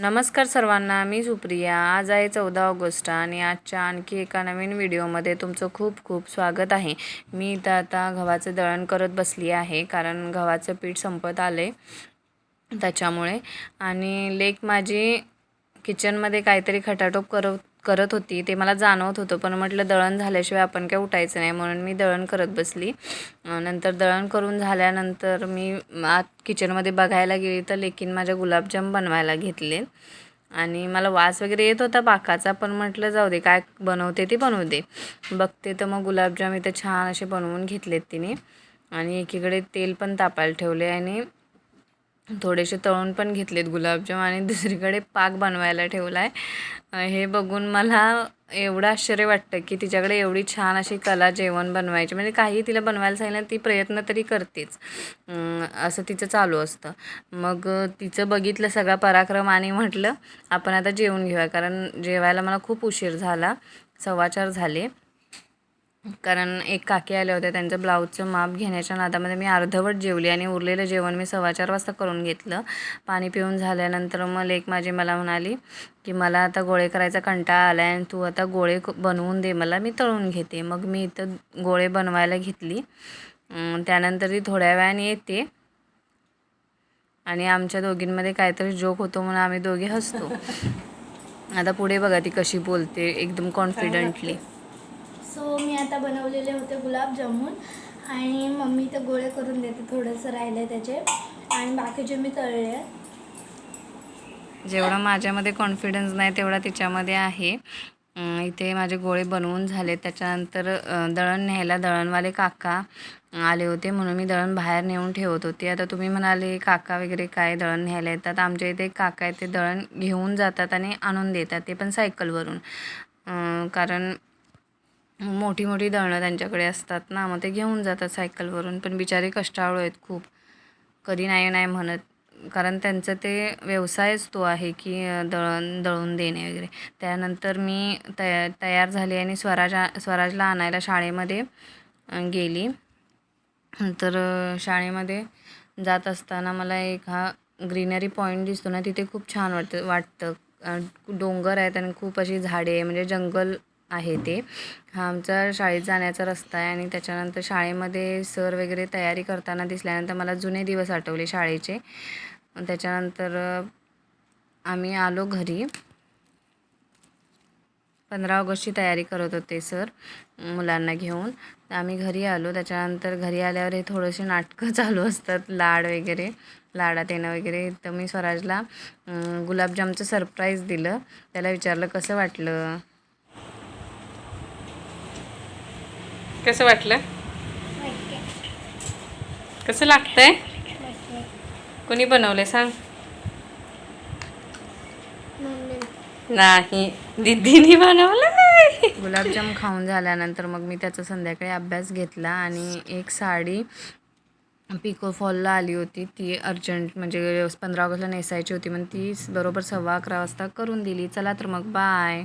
नमस्कार सर्वांना मी सुप्रिया. आज आहे चौदा ऑगस्ट आणि आजच्या आणखी एका नवीन व्हिडिओमध्ये तुमचं खूप खूप स्वागत आहे. मी इथं आता गव्हाचं दळण करत बसली आहे कारण गव्हाचं पीठ संपत आले त्याच्यामुळे. आणि लेक माझी किचनमध्ये काहीतरी खटाटोप करत करत होती ते मला जाणवत होतं. पण म्हटलं दळण झाल्याशिवाय आपण काय उठायचं नाही म्हणून मी दळण करत बसली. नंतर दळण करून झाल्यानंतर मी आत किचनमध्ये बघायला गेली तर लेकीन माझ्या गुलाबजाम बनवायला घेतले. आणि मला वास वगैरे येत होता पाकाचा पण म्हटलं जाऊ दे काय बनवते ते बनवू दे. बघते तर मग गुलाबजाम इथं छान असे बनवून घेतलेत तिने. आणि एकीकडे तेल पण तापायला ठेवले आणि थोडेसे तळून पण घेतलेत गुलाबजाम आणि दुसरीकडे पाक बनवायला ठेवला आहे हे बघून मला एवढं आश्चर्य वाटतं की तिच्याकडे एवढी छान अशी कला जेवण बनवायची. म्हणजे काही तिला बनवायला सांगितलं ती प्रयत्न तरी करतेच. असं तिचं चालू असतं. मग तिचं बघितलं सगळा पराक्रम आणि म्हटलं आपण आता जेवून घेऊया. कारण जेवायला मला खूप उशीर झाला. सव्वाचार झाले. कारण एक काकी आल्या होत्या त्यांचं ब्लाऊजचं माप घेण्याच्या नादामध्ये मी अर्धवट जेवली आणि उरलेलं जेवण मी सव्वा चार वाजता करून घेतलं. पाणी पिऊन झाल्यानंतर मग लेक माझी मला म्हणाली की मला आता गोळे करायचा कंटाळा आला आहे आणि तू आता गोळे बनवून दे मला मी तळून घेते. मग मी इथं गोळे बनवायला घेतली. त्यानंतर ती थोड्या वेळाने येते आणि आमच्या दोघींमध्ये काहीतरी जोक होतो म्हणून आम्ही दोघे हसतो. आता पुढे बघा ती कशी बोलते एकदम कॉन्फिडंटली सो मी आता बनवलेले होते गुलाबजामून आणि मम्मी तर गोळे करून देते थोडंसं राहिले त्याचे. आणि बाकीचे मी तळले जेवढा माझ्यामध्ये कॉन्फिडन्स नाही तेवढा तिच्यामध्ये आहे. इथे माझे गोळे बनवून झाले. त्याच्यानंतर दळण न्यायला दळणवाले काका आले होते. म्हणून मी दळण बाहेर नेऊन ठेवत होते. आता तुम्ही म्हणाले काका वगैरे काय दळण न्यायला येतात? आमच्या इथे एक काका आहे ते दळण घेऊन जातात आणि आणून देतात. ते पण सायकलवरून. कारण मोठी मोठी दळणं त्यांच्याकडे असतात ना मग ते घेऊन जातात सायकलवरून. पण बिचारे कष्टाळू आहेत खूप. कधी नाही नाही म्हणत. कारण त्यांचं ते व्यवसायच तो आहे की दळण दळून देणे वगैरे. त्यानंतर मी तया तयार झाली आणि स्वराज स्वराजला आणायला शाळेमध्ये गेली. तर शाळेमध्ये जात असताना मला एक हा ग्रीनरी पॉईंट दिसतो ना तिथे खूप छान वाटतं वाटतं. डोंगर आहेत आणि खूप अशी झाडे आहे म्हणजे जंगल आहे ते. हा आमचा शाळेत जाण्याचा रस्ता आहे आणि त्याच्यानंतर शाळेमध्ये सर वगैरे तयारी करताना दिसल्यानंतर मला जुने दिवस आठवले शाळेचे. त्याच्यानंतर आम्ही आलो घरी. पंधरा ऑगस्टची तयारी करत होते सर मुलांना घेऊन. तर आम्ही घरी आलो. त्याच्यानंतर घरी आल्यावर हे थोडेसे नाटकं चालू असतात लाड वगैरे लाडात येणं वगैरे. तर मी स्वराजला गुलाबजामचं सरप्राईज दिलं. त्याला विचारलं कसं वाटलं? कसं वाटलं? कसं लागतंय? कोणी बनवलंय सांग. नाही दिदीनी बनवलं गुलाबजाम खाऊन झाल्यानंतर मग मी त्याचा संध्याकाळी अभ्यास घेतला आणि एक साडी पिको फॉलला आली होती. ती अर्जंट म्हणजे पंधरा ऑगस्टला नेसायची होती मग ती बरोबर सव्वा अकरा वाजता करून दिली. चला तर मग बाय.